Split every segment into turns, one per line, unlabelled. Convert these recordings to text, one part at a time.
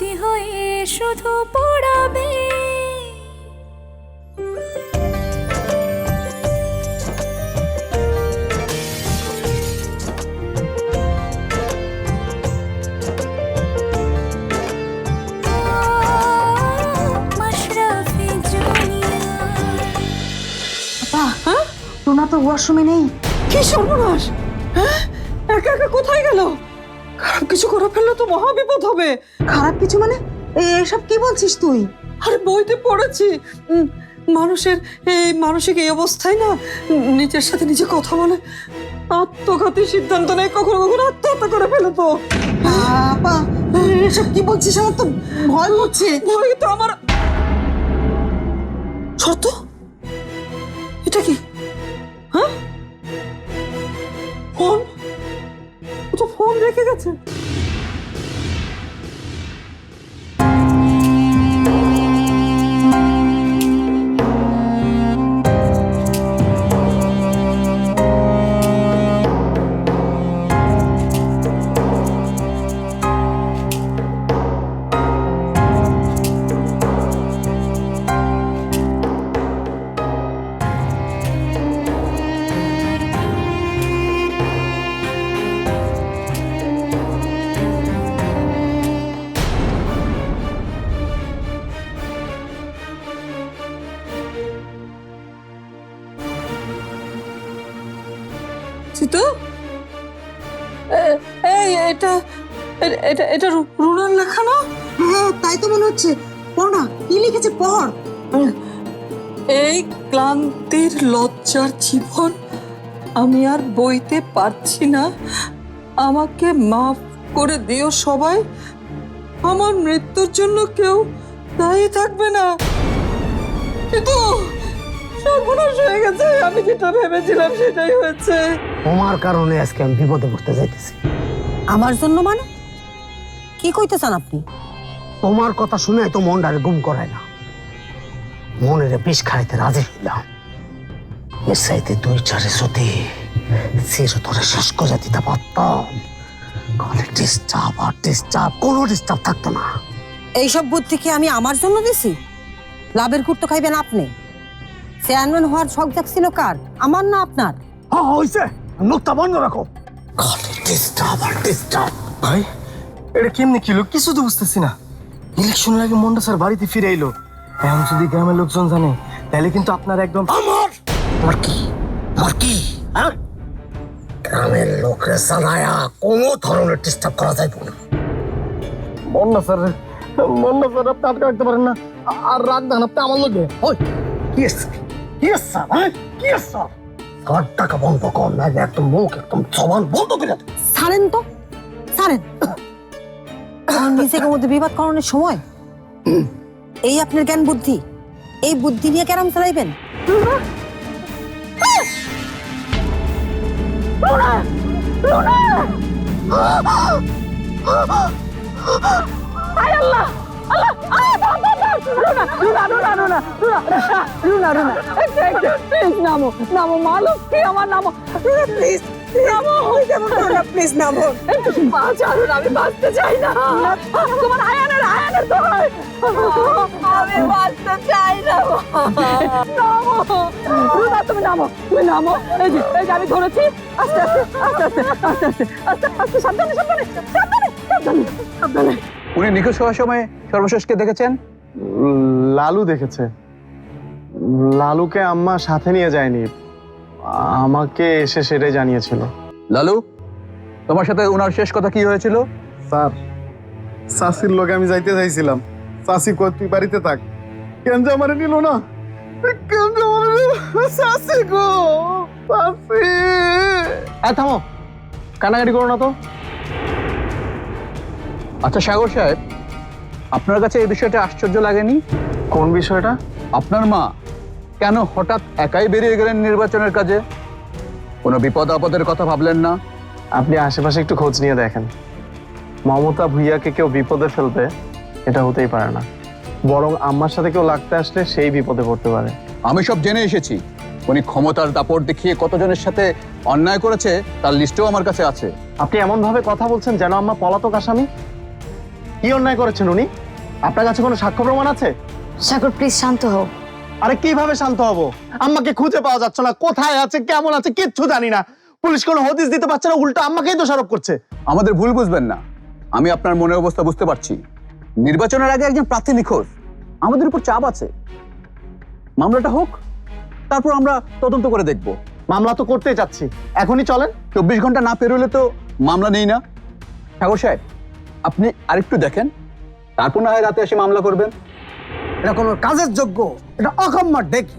স্মৃতি হয়ে শুধু পড়াবে।
রুনা তো ওয়াশরুমে নেই।
কি সর্বনাশ হ্যাঁ? একা একা কোথায় গেল? খারাপ কিছু করে ফেললে তো মহা বিপদ হবে।
খারাপ কিছু মানে? এ- এসব কি বলছিস তুই?
আরে বইতে পড়েছি। উম, মানুষের এই মানসিক এই অবস্থায় না নিজের সাথে নিজে কথা বলে আত্মঘাতী সিদ্ধান্ত নেয় কখনো কখনো আত্মহত্যা করে ফেলে তো।
বাবা এসব কি বলছিস? আমার তো ভয় করছে
বই তো আমার সত্য? এটা কি? চিতু এ- এই এটা এটা এটা রুনার লেখা না?
হ্যাঁ তাই তো মনে হচ্ছে। পড় না কি লিখেছে পড়।
এই ক্লান্তির লজ্জার জীবন আমি আর বইতে পারছি না। আমাকে মাফ করে দিও সবাই। আমার মৃত্যুর জন্য কেউ দায়ী থাকবে না। কিন্তু সর্বনাশ হয়ে গেছে। আমি যেটা ভেবেছিলাম সেটাই হয়েছে।
তোমার কারণে আজকে আমি বিপদে পড়তে যাইতেছি।
আমার জন্য মানে? কি কইতেছেন আপনি?
তোমার কথা শুনে তো মনটারে গুম করায় না। মনের বিষ খাইতে রাজি হইলাম। এর চাইতে দুই চারে যদি চিরতরে শেষ করে দিতে পারতাম কোনো ডিস্টার্ব আর ডিস্টার্ব কোনো ডিস্টার্ব থাকতো না।
এইসব বুদ্ধি কি আমি আমার জন্য দিছি? লাভের কুর্তো খাইবেন আপনি। চেয়ারম্যান হওয়ার শখ জাগছিল কার? আমার না আপনার?
হ্যাঁ হয়েছে মুখটা বন্ধ রাখো। ডিস্টার্ব আর ডিস্টার্ব
ভাই এটা কেমনি কিলো কিছু তো বুঝতেছি না। ইলেকশনের আগে মন্ডা স্যার বাড়িতে ফিরে এলো এখন যদি গ্রামের লোকজন জানে তাহলে কিন্তু আপনার একদম
আমার? আমার কি? আমার কি? হ্যাঁ? গ্রামের লোকরে জানায়া কোনো ধরনের ডিস্টার্ব করা যাইব না।
মন্ডা স্যার মন্ডা স্যার আপনি আটকে রাখতে পারেন না। আর রাগ দেন আপনি আমার লোকে
ওই কি এসছে কি এসছে হ্যাঁ কি এসছে কার টাকা বন্ধ কর না একদম মুখ একদম জবান বন্ধ করে দে।
ছাড়েন তো ছাড়েন আমার নিজেকে মধ্যে বিবাদ করানোর সময় এই আপনার জ্ঞান বুদ্ধি এই বুদ্ধি নিয়ে কেরাম চালাইবেন
নামো আমি তুমি নামো এই যে এই যে আমি ধরেছি। আস্তে আস্তে আস্তে আস্তে
উনি নিখোঁজ হওয়ার সময় সর্বশেষকে দেখেছেন?
লালু দেখেছে। লালুকে আম্মা সাথে নিয়ে যায়নি। আমাকে এসে সেটাই জানিয়েছিল।
লালু তোমার সাথে ওনার শেষ কথা কি হয়েছিল?
স্যার চাষির লোকে আমি যাইতে চাইছিলাম। চাষি কই তুই বাড়িতে থাক। কেন যে আমারে নিল না? কেন যে আমারে চাষি গো চাষি এই থামো। কানাকাটি করো না তো।
আচ্ছা সাগর সাহেব আপনার কাছে এই বিষয়টা আশ্চর্য লাগেনি?
কোন বিষয়টা?
আপনার মা কেন হঠাৎ একাই বেরিয়ে গেলেন নির্বাচনের কাজে? কোনো বিপদ আপদের কথা ভাবলেন না?
আপনি আশেপাশে একটু খোঁজ নিয়ে দেখেন। মমতা ভুইয়াকে কেউ বিপদে ফেলবে এটা হতেই পারে না। বরং আম্মার সাথে কেউ লাগতে আসলে সেই বিপদে পড়তে পারে।
আমি সব জেনে এসেছি। উনি ক্ষমতার দাপট দেখিয়ে কতজনের সাথে অন্যায় করেছে তার লিস্টও আমার কাছে আছে।
আপনি এমন ভাবে কথা বলছেন যেন আম্মা পলাতক আসামি? কি অন্যায় করেছেন উনি? আপনার কাছে কোনো সাক্ষ্য প্রমাণ আছে?
সাগর প্লিজ শান্ত হও।
আরে কীভাবে শান্ত হব? আম্মাকে খুঁজে পাওয়া যাচ্ছে না। কোথায় আছে কেমন আছে কিচ্ছু জানি না। পুলিশ কোনো হদিস দিতে পারছে না উল্টো আম্মাকেই দোষারোপ করছে।
আমাদের ভুল বুঝবেন না। আমি আপনার মনের অবস্থা বুঝতে পারছি। নির্বাচনের আগে একজন প্রার্থী নিখোঁজ। আমাদের উপর চাপ আছে। মামলাটা হোক তারপর আমরা তদন্ত করে দেখব।
মামলা তো করতেই চাচ্ছি। এখনই চলেন।
চব্বিশ ঘণ্টা না পেরোলে তো মামলা নেই না। ঠাকুর সাহেব আপনি আরেকটু দেখেন। তারপর না হয় রাতে এসে মামলা করবেন।
এটা কোনো কাজের যোগ্য এটা অকম্মার ডেকি।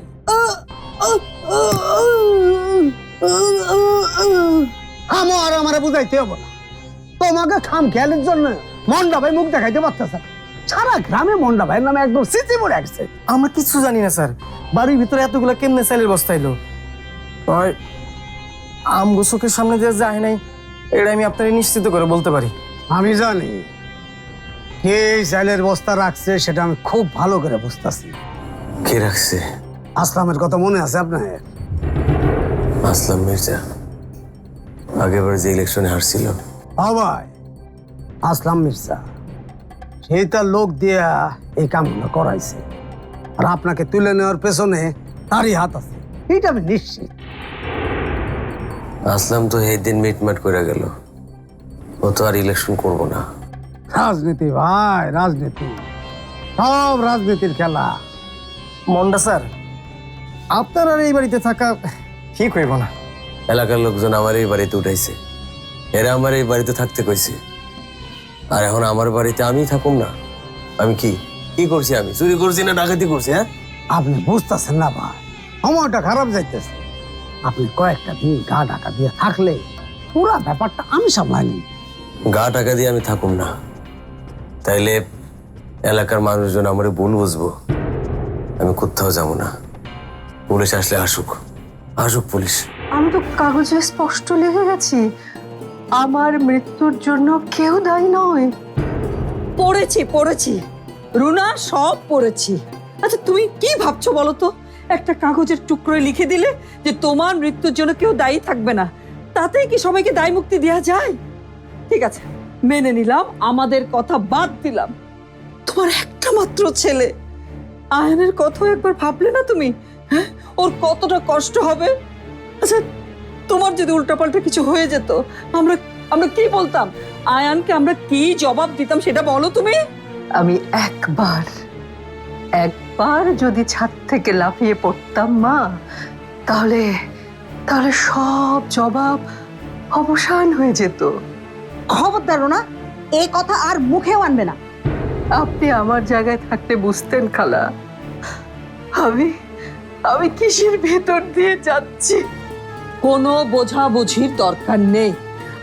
খামো আর আমারে বুঝাইতে হব না। তোমাকে খাম খেয়ালের জন্য মন্ডা ভাই মুখ দেখাইতে পারতেছে সারা গ্রামে মন্ডা ভাইয়ের নামে একদম সিচি পড়ে আসছে
আমরা কিচ্ছু জানি না স্যার। বাড়ির ভিতরে এতগুলা কেমনে চাইলের বস্তা এলো? হয়। আমগো চোখের সামনে দিয়ে যায় নাই এটা আমি আপনাকে নিশ্চিত করে বলতে পারি।
আমি জানি কে এই চাইলের বস্তা রাখছে সেটা আমি খুব ভালো করে বুঝতেছি।
কে রাখছে?
আসলামের কথা মনে আছে আপনার?
আসলাম মির্জা। আগেবার যে ইলেকশনে হারছিল।
ভাই আসলাম মির্জা। সেই তার লোক দিয়া এই কামগুলো করাইছে। আর আপনাকে তুলে নেওয়ার পেছনে তারই হাত আছে। এইটা আমি নিশ্চিত।
আসলাম তো এই দিন মিটমাট করে গেল। ও তো আর ইলেকশন করব না।
রাজনীতি ভাই রাজনীতি। সব রাজনীতির খেলা।
মন্ডা স্যার আপনার আর এই বাড়িতে থাকা ঠিক হইব না।
এলাকার লোকজন আমার এই বাড়িতে উঠাইছে। এরা আমার এই বাড়িতে থাকতে কইছে। আর এখন আমার বাড়িতে আমি থাকুম না। আমি কি? কি করছি আমি? চুরি করছি না ডাকাতি করছি হ্যাঁ?
আপনি বুঝতেছেন না ভাই সময়টা খারাপ যাইতেছে। আপনি কয়েকটা দিন গা ঢাকা দিয়ে থাকলে পুরা ব্যাপারটা আমি সামলাই নিই
গা টাকা দিয়ে আমি থাকুম না। তাইলে এলাকার মানুষজন আমার ভুল বুঝব। আমি কোথাও যাব না। পুলিশ আসলে আসুক। আসুক পুলিশ।
আমি তো কাগজে স্পষ্ট লিখে গেছি আমার মৃত্যুর জন্য কেউ দায়ী নয়। পড়েছি পড়েছি। রুনা সব পড়েছি। আচ্ছা তুমি কি ভাবছ বলো তো? একটা কাগজের টুকরোয় লিখে দিলে যে তোমার মৃত্যুর জন্য কেউ দায়ী থাকবে না। তাতেই কি সবাইকে দায় মুক্তি দেওয়া যায়? ঠিক আছে, মেনে নিলাম, আমাদের কথা বাদ দিলাম। তোমার একটা মাত্র ছেলে। আয়নের কথাও একবার ভাবলে না তুমি? হ্যাঁ? ওর কতটা কষ্ট হবে? আচ্ছা তোমার যদি উল্টাপাল্টা কিছু হয়ে যেত, আমরা আমরা কি বলতাম? আয়ানকে আমরা কি জবাব দিতাম সেটা বলো তুমি? আমি একবার একবার যদি ছাদ থেকে লাফিয়ে পড়তাম, মা, তাহলে তাহলে সব জবাব অবসান হয়ে যেত।
খবরদার না এই কথা আর মুখেও আনবে না।
আপনি আমার জায়গায় থাকতে বুঝতেন খালা। আমি আমি কিসের ভেতর দিয়ে যাচ্ছি? কোনো বোঝাবুঝির দরকার নেই।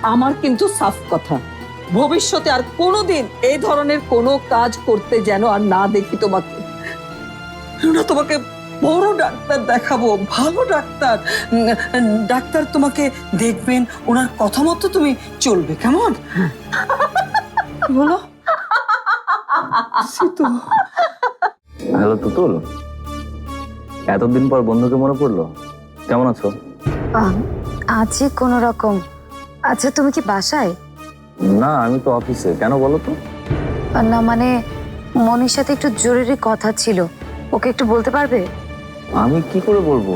আমার কিন্তু সাফ কথা। ভবিষ্যতে আর কোনোদিন এই ধরনের কোনো কাজ করতে যেন আর না দেখি তোমাকে। রুনা তোমাকে বড় ডাক্তার দেখাবো ভালো ডাক্তার। ডাক্তার তোমাকে দেখবেন ওনার কথা মতো তুমি চলবে কেমন? বলো।
হ্যালো তুতুল। এতদিন পর বন্ধুকে মনে পড়ল। কেমন আছো?
আছি কোনো রকম আচ্ছা তুমি কি বাসায়?
না আমি তো অফিসে। কেন বলো তো?
না মানে মনির সাথে একটু জরুরি কথা ছিল। ওকে একটু বলতে পারবে?
আমি কি করে বলব?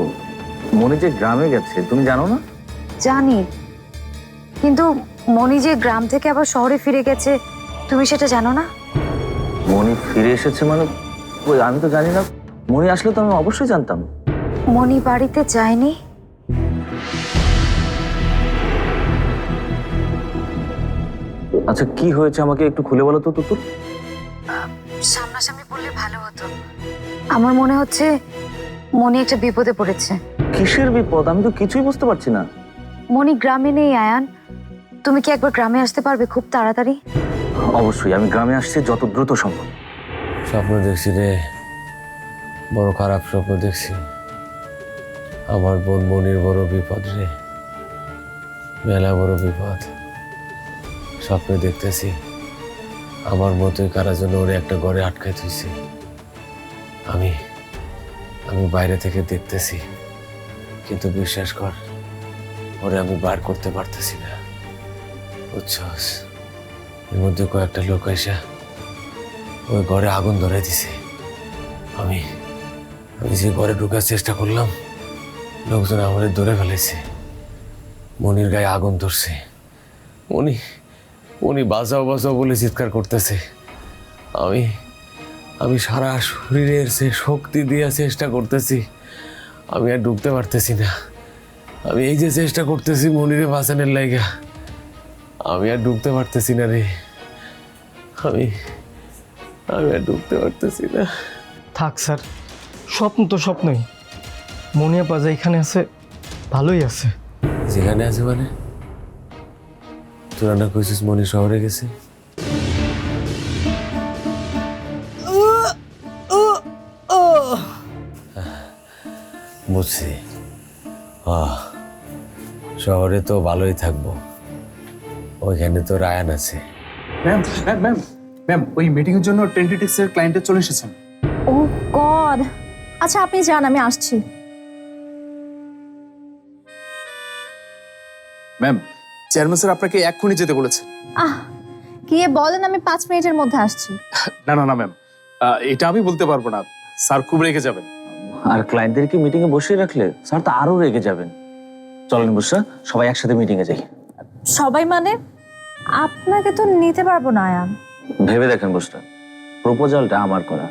মনে যে গ্রামে গেছে তুমি জানো না?
জানি। কিন্তু মনি যে গ্রাম থেকে আবার শহরে ফিরে গেছে তুমি সেটা জানো না?
মনি ফিরে এসেছে মানে ওই আমি তো জানি না। মনি আসলে তো আমি অবশ্যই জানতাম।
মনি বাড়িতে যায়নি?
আচ্ছা কি হয়েছে আমাকে একটু খুলে বলো তো তুতুল
সামনাসামনি বললে ভালো হতো। আমার মনে হচ্ছে মনি একটা বিপদে পড়েছে।
কিসের বিপদ? আমি তো কিছুই বুঝতে পারছি না।
মনি গ্রামে নেই আয়ান। তুমি কি একবার গ্রামে আসতে পারবে খুব তাড়াতাড়ি?
অবশ্যই আমি গ্রামে আসছি যত দ্রুত সম্ভব।
স্বপ্ন দেখছি রে। বড় খারাপ স্বপ্ন দেখছি। আমার বোন মনির বড় বিপদ রে। মেলা বড় বিপদ। স্বপ্নে দেখতেছি। আমার মতোই কারা জন্য ওরে একটা ঘরে আটকায় থুইছে। আমি আমি বাইরে থেকে দেখতেছি, কিন্তু বিশ্বাস কর, ওরে আমি বার করতে পারতেছি না। বুঝছস? এর মধ্যে কয়েকটা লোক এসে
ওই ঘরে আগুন ধরে দিছে। আমি আমি যে ঘরে ঢোকার চেষ্টা করলাম, লোকজন আমাদের ধরে ফেলেছে মনির গায়ে আগুন ধরছে। উনি উনি বাজাও বাজাও বলে চিৎকার করতেছে। আমি আমি সারা শরীরের সে শক্তি দিয়ে চেষ্টা করতেছি আমি আর ডুবতে পারতেছি না। আমি এই যে চেষ্টা করতেছি মনিরে বাঁচানোর লাইগা আমি আর ঢুকতে পারতেছি না রে। আমি আমি আর ঢুকতে পারতেছি না।
থাক স্যার স্বপ্ন তো স্বপ্নই। মনিয়া পাজা এখানে আছে ভালোই আছে।
যেখানে আছে মানে? তোরা না কইছিস মনি শহরে গেছে? বুঝছি। আহ, শহরে তো ভালোই থাকব। ওইখানে তো রায়ান আছে।
ম্যাম ম্যাম ম্যাম ম্যাম ওই মিটিং এর জন্য টোয়েন্টি টিক্সের ক্লায়েন্টে চলে এসেছেন।
Oh god! আচ্ছা আপনি যান আমি আসছি।
ম্যাম চেয়ারম্যান স্যার আপনাকে এক্ষুনি যেতে বলেছেন
আহ গিয়ে বলেন আমি পাঁচ মিনিটের মধ্যে আসছি।
না না না ম্যাম। এটা আমি বলতে পারব না। স্যার খুব রেগে যাবেন।
আর ক্লায়েন্টদেরকে মিটিং এ বসিয়ে রাখলে স্যার তো আরও রেগে যাবেন। চলেন বুসরা সবাই একসাথে মিটিং এ যাই।
সবাই মানে? আপনাকে তো নিতে পারব না আয়ান।
ভেবে দেখেন বুসরা প্রপোজালটা আমার করা।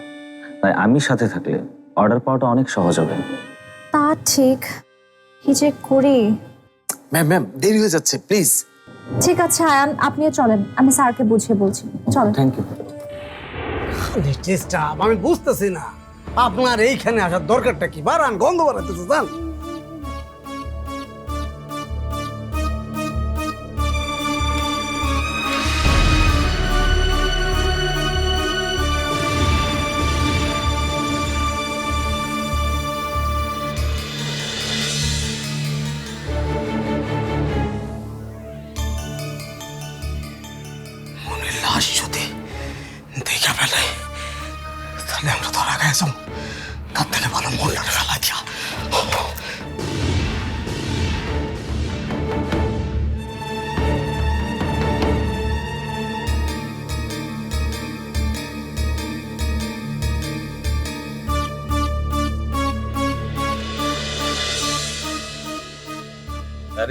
তাই আমি সাথে থাকলে অর্ডার পাওয়াটা অনেক সহজ হবে।
তা ঠিক। কি যে করি?
ম্যাম ম্যাম দেরি হয়ে যাচ্ছে প্লিজ
ঠিক আছে আয়ান আপনিও চলেন। আমি স্যারকে বুঝিয়ে বলছি। চলেন।
থ্যাংক ইউ
ডিস্টার্ব আমি বুঝতেছি না। আপনার এইখানে আসার দরকারটা কি? বারান গন্ধ বাড়াইতেছে জান।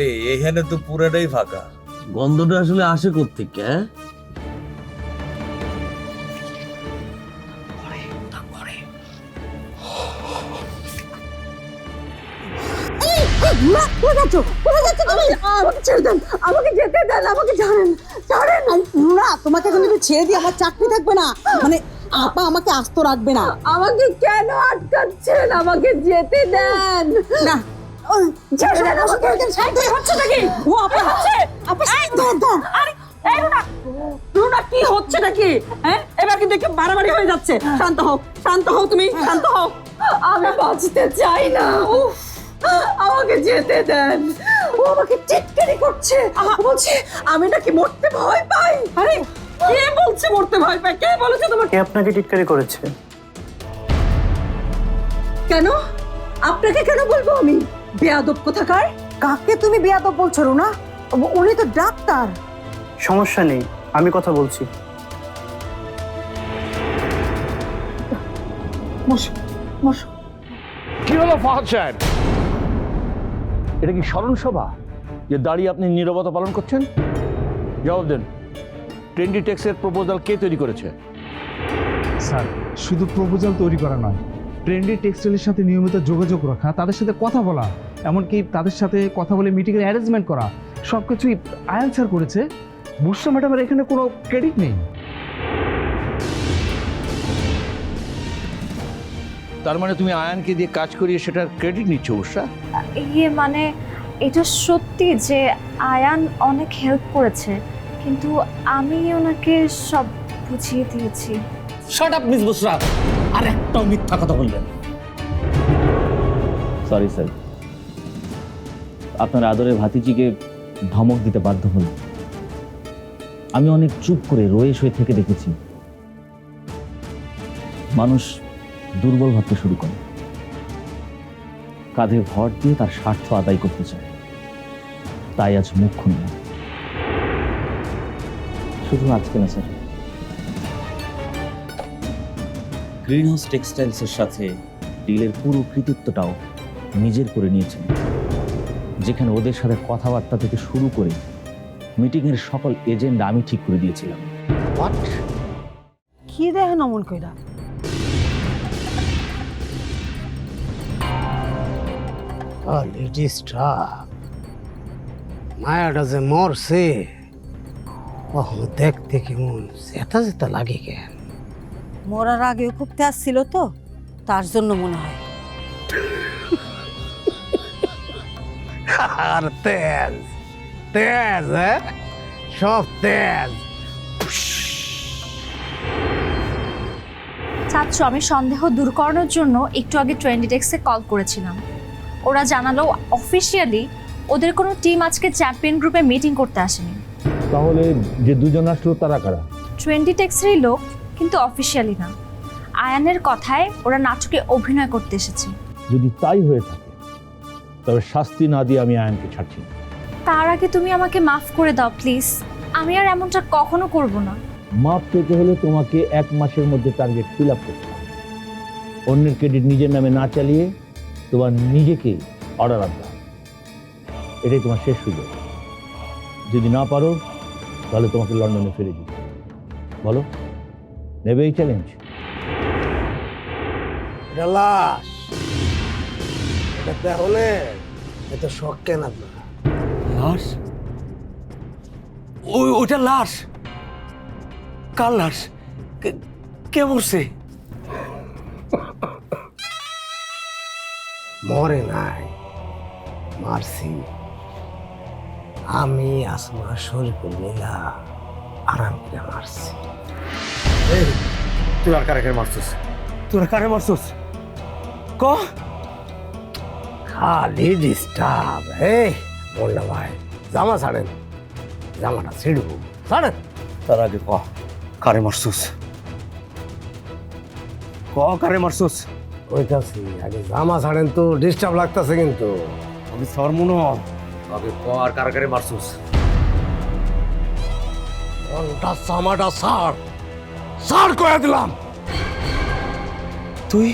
আরে এখানে তো পুরাটাই ফাঁকা। গন্ধটা আসলে আসে কোত্থেকে হ্যাঁ?
আমাকে ছেড়ে দেন আমাকে যেতে দেন আমাকে ছাড়েন ছাড়েন
না তোমাকে এখন ছেড়ে আমার চাকরি থাকবে না। মানে আপা আমাকে আস্ত রাখবে না।
আমাকে কেন আটকাচ্ছেন? আমাকে যেতে দেন।
না
কি হচ্ছে নাকি?
ও আপা আপা ধর ধর
আরে এই রুনা রুনা কি হচ্ছে নাকি? হ্যাঁ? এবার কিন্তু একটু বাড়াবাড়ি হয়ে যাচ্ছে। শান্ত হও শান্ত হও তুমি শান্ত হও। আমি বাঁচতে চাই না। উফ, আমাকে যেতে দেন। ও আমাকে চিৎকারি করছে। বলছে আমি নাকি মরতে ভয় পাই। আরে কে বলছে মরতে ভয় পাই কে বলেছে তোমাকে
আপনাকে টিটকারি করেছে?
কেন? আপনাকে কেন বলব আমি? বেয়াদব কোথাকার?
কাকে তুমি বেয়াদব বলছো রুনা? উ- উনি তো ডাক্তার।
সমস্যা নেই আমি কথা বলছি।
বসো বসো।
কি হলো ফাহাদ সাহেব? এটা কি স্মরণ সভা? যে দাঁড়িয়ে আপনি নীরবতা পালন করছেন? জবাব দেন। টোয়েন্টি টেক্সের প্রপোজাল কে তৈরি করেছে?
স্যার শুধু প্রপোজাল তৈরি করা নয় ট্রেন্ডি টেক্সটাইলের সাথে নিয়মিত যোগাযোগ রাখা তাদের সাথে কথা বলা এমনকি তাদের সাথে কথা বলে মিটিংয়ের অ্যারেঞ্জমেন্ট করা সব কিছুই আয়ান স্যার করেছে। বুসরা ম্যাডামের এখানে কোনো ক্রেডিট নেই।
তার মানে তুমি আয়ানকে দিয়ে কাজ করিয়ে সেটার ক্রেডিট নিচ্ছ উষা
ইয়ে মানে এটা সত্যি যে আয়ান অনেক হেল্প করেছে কিন্তু আমি ওনাকে সব বুঝিয়ে দিয়েছি।
শাট আপ মিস বুসরা আর একটাও মিথ্যা কথা
সরি স্যার আপনার আদরের ভাতিজিকে ধমক দিতে বাধ্য হলাম আমি অনেক চুপ করে রয়ে সয়ে থেকে দেখেছি। মানুষ দুর্বল ভাবতে শুরু করে। কাঁধে ভর দিয়ে তার স্বার্থ আদায় করতে চায়। তাই আজ মুখ খুললাম শুধু আজকে না স্যার গ্রিন হাউস টেক্সটাইলসের সাথে ডিলের পুরো কৃতিত্বটাও নিজের করে নিয়েছেন। যেখানে ওদের সাথে কথাবার্তা থেকে শুরু করে মিটিংয়ের সকল এজেন্ডা আমি ঠিক করে দিয়েছিলাম।
কি দেখেন অমন কইরা?
লেডিসটা মায়াটা যে মরছে দেখতে কেমন জেতা জেতা লাগে কেন?
মরার আগেও খুব তেজ ছিল তো তার জন্য মনে হয়।
আর তেজ তেজ হ্যাঁ? সব তেজ
চাচ্ছ আমি সন্দেহ দূর করানোর জন্য একটু আগে ট্রেন্ডিটেক্সে কল করেছিলাম। ওরা জানালো অফিসিয়ালি ওদের কোনো টিম আজকে চ্যাম্পিয়ন গ্রুপে মিটিং করতে আসেনি।
তাহলে যে দুজন আসলো তারা কারা?
ট্রেন্ডিটেক্সেরই লোক কিন্তু অফিসিয়ালি না। আয়ানের কথায় ওরা নাটকে অভিনয় করতে এসেছে।
যদি তাই হয়ে থাকে তবে শাস্তি না দিয়ে আমি আয়নকে ছাড়ছি না।
তার আগে তুমি আমাকে মাফ করে দাও প্লিজ আমি আর এমনটা কখনো করব না।
মাপ পেতে হলে তোমাকে এক মাসের মধ্যে টার্গেট ফিল আপ করতে হবে। অন্যের ক্রেডিট নিজের নামে না চালিয়ে তোমার নিজেকে অর্ডার আনতে হবে। এটাই তোমার শেষ সুযোগ। যদি না পারো তাহলে তোমাকে লন্ডনে ফিরে যেতে হবে। বলো? নেবে এই চ্যালেঞ্জ
এটা লাশ। এটা তাহলে এত শখ কেন আপনার?
লাশ? ওই ওটা লাশ। কার লাশ? কে- কে মরছে?
মরে নাই। মারছি। আমি আসমা শরীফুল মিলা আরাম করে মারছি।
তুই আর কারে মারছিস? তোরা কারে মারছিস? ক?
খালি ডিস্টার্ব এই মোল্লা ভাই জামা ছাড়েন। জামাটা ছিড়বো। ছাড়েন।
তার আগে ক? কারে মারছিস? ক কারে মারছিস?
ওইটাছি আগে জামা ছাড়েন তো ডিস্টার্ব লাগতেছে কিন্তু।
আমি সরমুনো আগে ক আর কারে কারে মারছিস?
জামাটা ছাড়। ছাড় করে দিলাম।
তুই?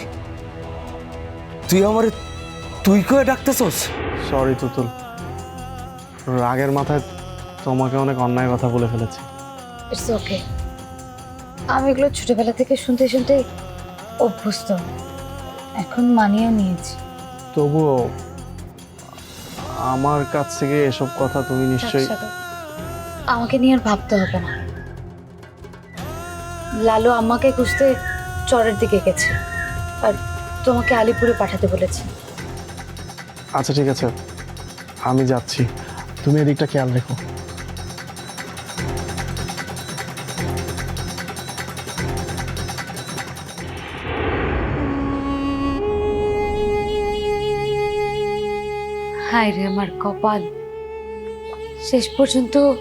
তুই আমারে তুই কয়ে ডাকতেছস?
সরি তুতুল। রাগের মাথায় তোমাকে অনেক অন্যায় কথা বলে ফেলেছি।
ইটস ওকে আমি এগুলো ছোটবেলা থেকে শুনতে শুনতে অভ্যস্ত। এখন মানিয়ে নিয়েছি।
তবুও আমার কাছ থেকে এসব কথা তুমি নিশ্চয়ই
আমাকে নিয়ে আর ভাবতে হবে না। লালু আম্মাকে খুঁজতে চরের দিকে গেছে। আর তোমাকে আলিপুরে পাঠাতে বলেছে।
আচ্ছা ঠিক আছে। আমি যাচ্ছি। তুমি এদিকটা খেয়াল রেখো।
হায় রে আমার কপাল। শেষ পর্যন্ত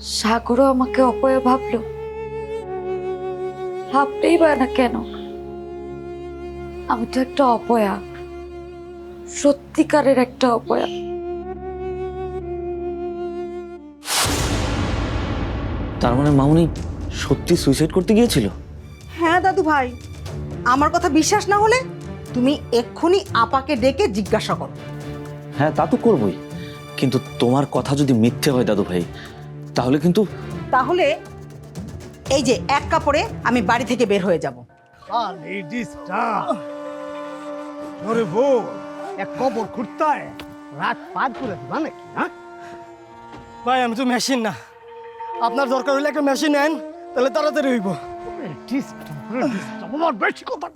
সাগরও আমাকে অপয়া ভাবলো। ভাবতেই পারে না কেন? আমি তো একটা অপয়া। সত্যিকারের একটা অপয়া।
তার মানে মামুনি সত্যি সুইসাইড করতে গিয়েছিল?
হ্যাঁ দাদু ভাই। আমার কথা বিশ্বাস না হলে তুমি এক্ষুনি আপাকে ডেকে জিজ্ঞাসা করো।
হ্যাঁ তা তো করবই। কিন্তু তোমার কথা যদি মিথ্যে হয় দাদু ভাই তাহলে কিন্তু
তাহলে এই যে এক কাপড়ে আমি বাড়ি থেকে বের হয়ে যাব।
ওরে বউ এক কবর রাত পার করে দিবা নাকি হ্যাঁ?
ভাই আমি তো মেশিন না। আপনার দরকার হলে একটা মেশিন নেন তাহলে তাড়াতাড়ি হইব।
ডিস্টার্ব ডিস্টার্ব আমার বেশি কথা